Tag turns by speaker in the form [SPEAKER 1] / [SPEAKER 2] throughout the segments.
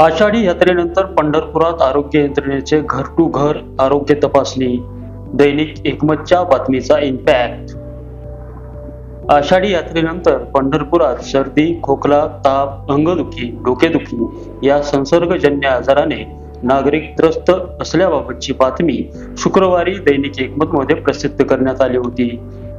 [SPEAKER 1] आषाढी यात्रेनंतर पंढरपुरात आरोग्य यंत्रणेचे घर टू घर आरोग्य तपासणी दैनिक एकमतच्या बातमीचा इम्पॅक्ट आषाढी यात्रेनंतर पंढरपुरात सर्दी खोकला ताप अंगदुखी डोकेदुखी या संसर्गजन्य आजाराने नागरिक त्रस्त असल्याबाबतची बातमी शुक्रवारी दैनिक एकमतमध्ये प्रसिद्ध करण्यात आली होती.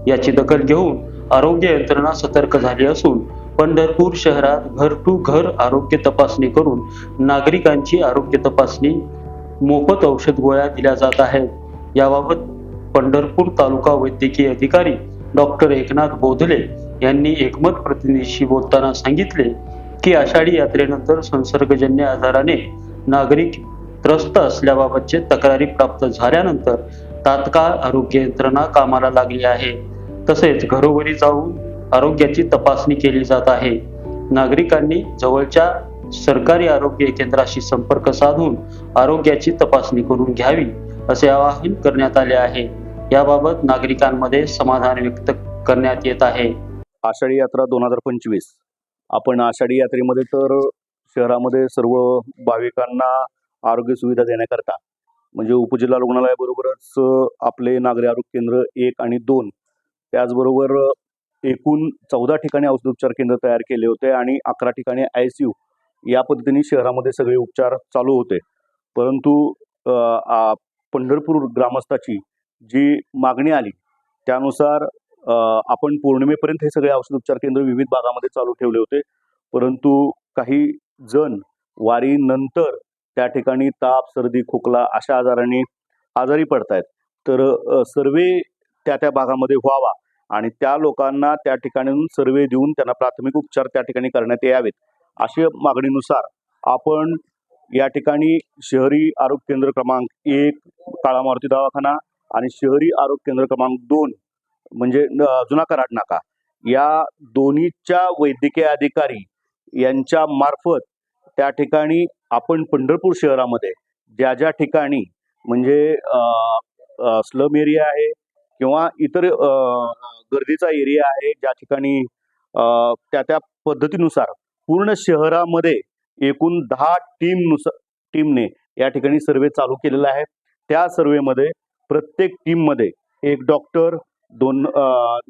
[SPEAKER 1] याची दखल घेऊन आरोग्य यंत्रणा सतर्क झाली असून पंढरपूर शहरात घर टू घर आरोग्य तपासणी करून नागरिकांची आरोग्य तपासणी मोफत औषध गोळ्या दिल्या जात आहेत. याबाबत पंढरपूर तालुका वैद्यकीय अधिकारी डॉक्टर एकनाथ बोधले यांनी एकमत प्रतिनिधीशी बोलताना सांगितले की आषाढी यात्रेनंतर संसर्गजन्य आजाराने नागरिक त्रस्त असल्याबाबतचे तक्रारी प्राप्त झाल्यानंतर तात्काळ आरोग्य यंत्रणा कामाला लागली आहे. तसेच घरोघरी जाऊन आरोग्याची तपासणी केली जात आहे. नागरिकांनी जवळच्या सरकारी आरोग्य केंद्राशी संपर्क साधून आरोग्याची तपासणी करून घ्यावी असे आवाहन करण्यात आले आहे. याबाबत नागरिकांमध्ये समाधान व्यक्त करण्यात येत आहे.
[SPEAKER 2] आषाढी यात्रा दोन हजार पंचवीस. आपण आषाढी यात्रेमध्ये तर शहरामध्ये सर्व भाविकांना आरोग्य सुविधा देण्याकरता म्हणजे उपजिल्हा रुग्णालयाबरोबरच आपले नागरी आरोग्य केंद्र एक आणि दोन त्याचबरोबर एकूण चौदा ठिकाणी औषधोपचार केंद्र तयार केले होते आणि अकरा ठिकाणी आय सी यू या पद्धतीने शहरामध्ये सगळे उपचार चालू होते. परंतु पंढरपूर ग्रामस्थाची जी मागणी आली त्यानुसार आपण पौर्णिमेपर्यंत हे सगळे औषधोपचार केंद्र विविध भागामध्ये चालू ठेवले होते. परंतु काही जण वारीनंतर त्या ठिकाणी ताप सर्दी खोकला अशा आजारांनी आजारी पडतायत. तर सर्वे त्या त्या भागामध्ये व्हावा आणि त्या लोकांना त्या ठिकाणी सर्वे देऊन त्यांना प्राथमिक उपचार त्या ठिकाणी करण्यात यावेत. अशा मागणीनुसार आपण या ठिकाणी शहरी आरोग्य केंद्र क्रमांक एक काळा मारुती दवाखाना आणि शहरी आरोग्य केंद्र क्रमांक दोन म्हणजे न- जुना कराड नाका या दोन्हीच्या वैद्यकीय अधिकारी यांच्या मार्फत त्या ठिकाणी आपण पंढरपूर शहरामध्ये ज्या ज्या ठिकाणी म्हणजे स्लम एरिया आहे किंवा इतर गर्दीचा एरिया आहे ज्या ठिकाणी त्या त्या पद्धतीनुसार पूर्ण शहरामध्ये एकूण दहा टीमनुसार टीमने या ठिकाणी सर्वे चालू केलेला आहे. त्या सर्वेमध्ये प्रत्येक टीममध्ये एक डॉक्टर दोन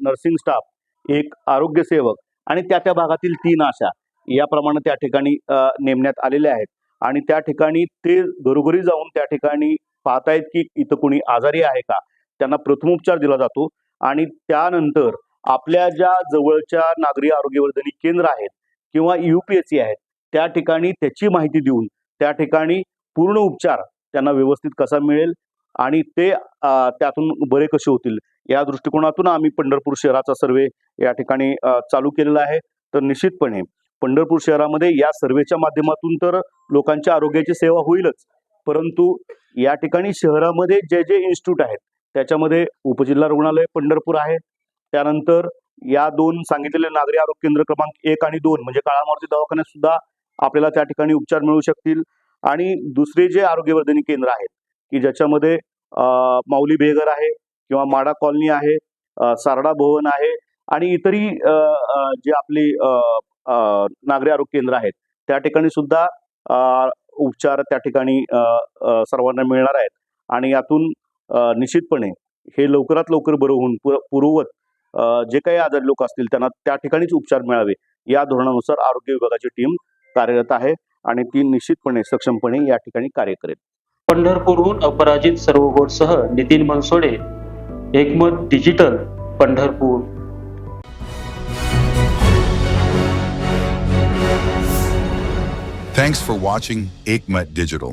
[SPEAKER 2] नर्सिंग स्टाफ एक आरोग्यसेवक आणि त्या त्या भागातील तीन आशा याप्रमाणे त्या ठिकाणी नेमण्यात आलेल्या आहेत. आणि त्या ठिकाणी ते घरोघरी जाऊन त्या ठिकाणी पाहतायत की इथं कोणी आजारी आहे का? त्यांना प्रथमोपचार दिला जातो. आणि त्यानंतर आपल्या ज्या जवळच्या नागरी आरोग्यवर्धनी केंद्र आहेत किंवा यू पी एस सी आहेत त्या ठिकाणी त्याची माहिती देऊन त्या ठिकाणी पूर्ण उपचार त्यांना व्यवस्थित कसा मिळेल आणि ते त्यातून बरे कसे होतील या दृष्टिकोनातून आम्ही पंढरपूर शहराचा सर्वे या ठिकाणी चालू केलेला आहे. तर निश्चितपणे पंढरपूर शहरामध्ये या सर्वेच्या माध्यमातून तर लोकांच्या आरोग्याची सेवा होईलच. परंतु या ठिकाणी शहरामध्ये जे जे इन्स्टिट्यूट आहेत त्याच्यामध्ये उपजिल्हा रुग्णालय पंढरपूर आहे. त्यानंतर या दोन सांगितलेले नागरी आरोग्य केंद्र क्रमांक एक आणि दोन म्हणजे काळामारुती दवाखान्यात सुद्धा आपल्याला त्या ठिकाणी उपचार मिळू शकतील. आणि दुसरे जे आरोग्यवर्धनी केंद्र आहेत की ज्याच्यामध्ये माऊली बेगर आहे किंवा माडा कॉलनी आहे सारडा भवन आहे आणि इतरही जे आपली नागरी आरोग्य केंद्र आहेत त्या ठिकाणी सुद्धा उपचार त्या ठिकाणी सर्वांना मिळणार आहेत. आणि यातून निश्चितपणे हे लवकरात लवकर बरं होऊन पुर पूर्ववत जे काही आजारी लोक असतील त्यांना त्या ठिकाणीच उपचार मिळावे. या धोरणानुसार आरोग्य विभागाची टीम कार्यरत आहे आणि ती निश्चितपणे सक्षमपणे या ठिकाणी कार्य करेल.
[SPEAKER 1] पंढरपूरहून अपराजित सर्वगोडसह Nitin Bansode Ekmat digital Pandharpur.
[SPEAKER 3] Thanks for watching Aikmat Digital.